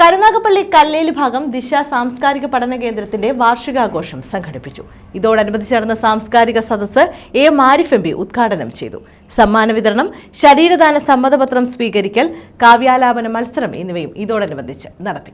കരുനാഗപ്പള്ളി കല്ലേലി ഭാഗം ദിശ സാംസ്കാരിക പഠന കേന്ദ്രത്തിന്റെ വാർഷികാഘോഷം സംഘടിപ്പിച്ചു. ഇതോടനുബന്ധിച്ച് നടന്ന സാംസ്കാരിക സദസ്സ് എ മാരിഫ് എം പി ഉദ്ഘാടനം ചെയ്തു. സമ്മാന വിതരണം ശരീരദാന സമ്മതപത്രം സ്വീകരിക്കൽ കാവ്യാലാപന മത്സരം എന്നിവയും ഇതോടനുബന്ധിച്ച് നടത്തി.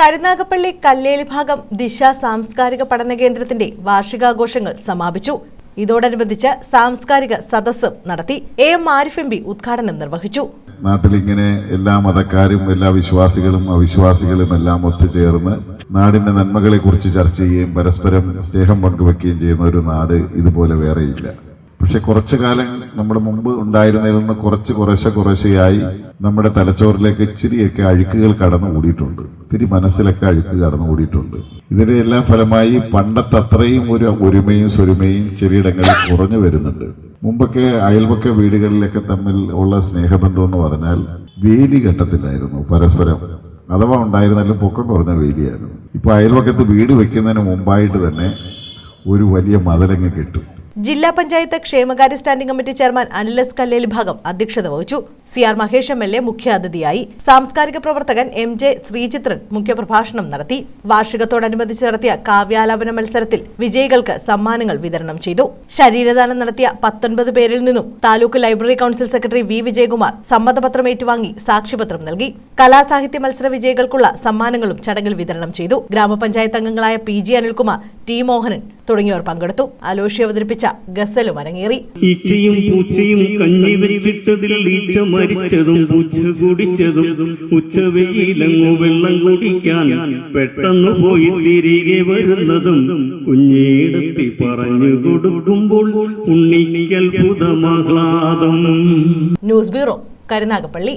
കരുനാഗപ്പള്ളി കല്ലേലി ഭാഗം ദിശ സാംസ്കാരിക പഠന കേന്ദ്രത്തിന്റെ വാർഷികാഘോഷങ്ങൾ സമാപിച്ചു. ഇതോടനുബന്ധിച്ച് സാംസ്കാരിക സദസ്സും നടത്തി A M Arif M P ഉദ്ഘാടനം നിർവഹിച്ചു. നാട്ടിലിങ്ങനെ എല്ലാ മതക്കാരും എല്ലാ വിശ്വാസികളും അവിശ്വാസികളും എല്ലാം ഒത്തുചേർന്ന് നാടിന്റെ നന്മകളെ കുറിച്ച് ചർച്ച ചെയ്യുകയും പരസ്പരം സ്നേഹം പങ്കുവെക്കുകയും ചെയ്യുന്ന ഒരു നാട് ഇതുപോലെ വേറെയില്ല. പക്ഷെ കുറച്ചു കാലം നമ്മുടെ മുമ്പ് ഉണ്ടായിരുന്നതിൽ നിന്ന് കുറച്ച് കുറേശ്ശെ കുറേശ്ശെയായി നമ്മുടെ തലച്ചോറിലേക്ക് ഇച്ചിരിയൊക്കെ അഴുക്കുകൾ കടന്നു കൂടിയിട്ടുണ്ട് ഇത്തിരി മനസ്സിലൊക്കെ അഴുക്ക് കടന്നു കൂടിയിട്ടുണ്ട് ഇതിന്റെ എല്ലാം ഫലമായി പണ്ടത്തെ അത്രയും ഒരു ഒരുമയും സ്വരുമയും ചിലയിടങ്ങളിൽ കുറഞ്ഞു വരുന്നുണ്ട്. മുമ്പൊക്കെ അയൽപക്ക വീടുകളിലൊക്കെ തമ്മിൽ ഉള്ള സ്നേഹബന്ധം എന്ന് പറഞ്ഞാൽ വേലി ഘട്ടത്തിലായിരുന്നു പരസ്പരം. അഥവാ ഉണ്ടായിരുന്നാലും പൊക്കം കുറഞ്ഞ വേലിയായിരുന്നു. ഇപ്പൊ അയൽപക്കത്ത് വീട് വെക്കുന്നതിന് മുമ്പായിട്ട് തന്നെ ഒരു വലിയ മതിലങ്ങ് കെട്ടും. ജില്ലാ പഞ്ചായത്ത് ക്ഷേമകാര്യ standing committee chairman Anil S Kalleli ഭാഗം അധ്യക്ഷത വഹിച്ചു. C R Mahesh M L A മുഖ്യാതിഥിയായി സാംസ്കാരിക പ്രവർത്തകൻ എം ജെ ശ്രീചിത്രൻ മുഖ്യപ്രഭാഷണം നടത്തി. വാർഷികത്തോടനുബന്ധിച്ച് നടത്തിയ കാവ്യാലാപന മത്സരത്തിൽ വിജയികൾക്ക് സമ്മാനങ്ങൾ വിതരണം ചെയ്തു. ശരീരദാനം നടത്തിയ പത്തൊൻപത് പേരിൽ നിന്നും taluk library council secretary V Vijayakumar സമ്മതപത്രം ഏറ്റുവാങ്ങി സാക്ഷ്യപത്രം നൽകി. കലാസാഹിത്യ മത്സര വിജയികൾക്കുള്ള സമ്മാനങ്ങളും ചടങ്ങിൽ വിതരണം ചെയ്തു. ഗ്രാമപഞ്ചായത്ത് അംഗങ്ങളായ P G Anilkumar T Mohanan തുടങ്ങിയവർ പങ്കെടുത്തു. അലോഷി അവതരിപ്പിച്ച ഗസലും അരങ്ങേറി. ഈച്ചയും പൂച്ചയും കഞ്ഞി വെച്ചിട്ടതിൽ ഈച്ച മരിച്ചതും പൂച്ച കുടിച്ചതും ഉച്ചവെയിലങ്ങു വെള്ളം കുടിക്കാൻ പെട്ടെന്ന് പോയി തിരികെ വരുന്നതും കുഞ്ഞിടത്തി പറഞ്ഞു കൊടുക്കുമ്പോൾ ഉണ്ണിക്കൽഭുതമാഹ്ലാദം ന്യൂസ് ബ്യൂറോ കരുനാഗപ്പള്ളി.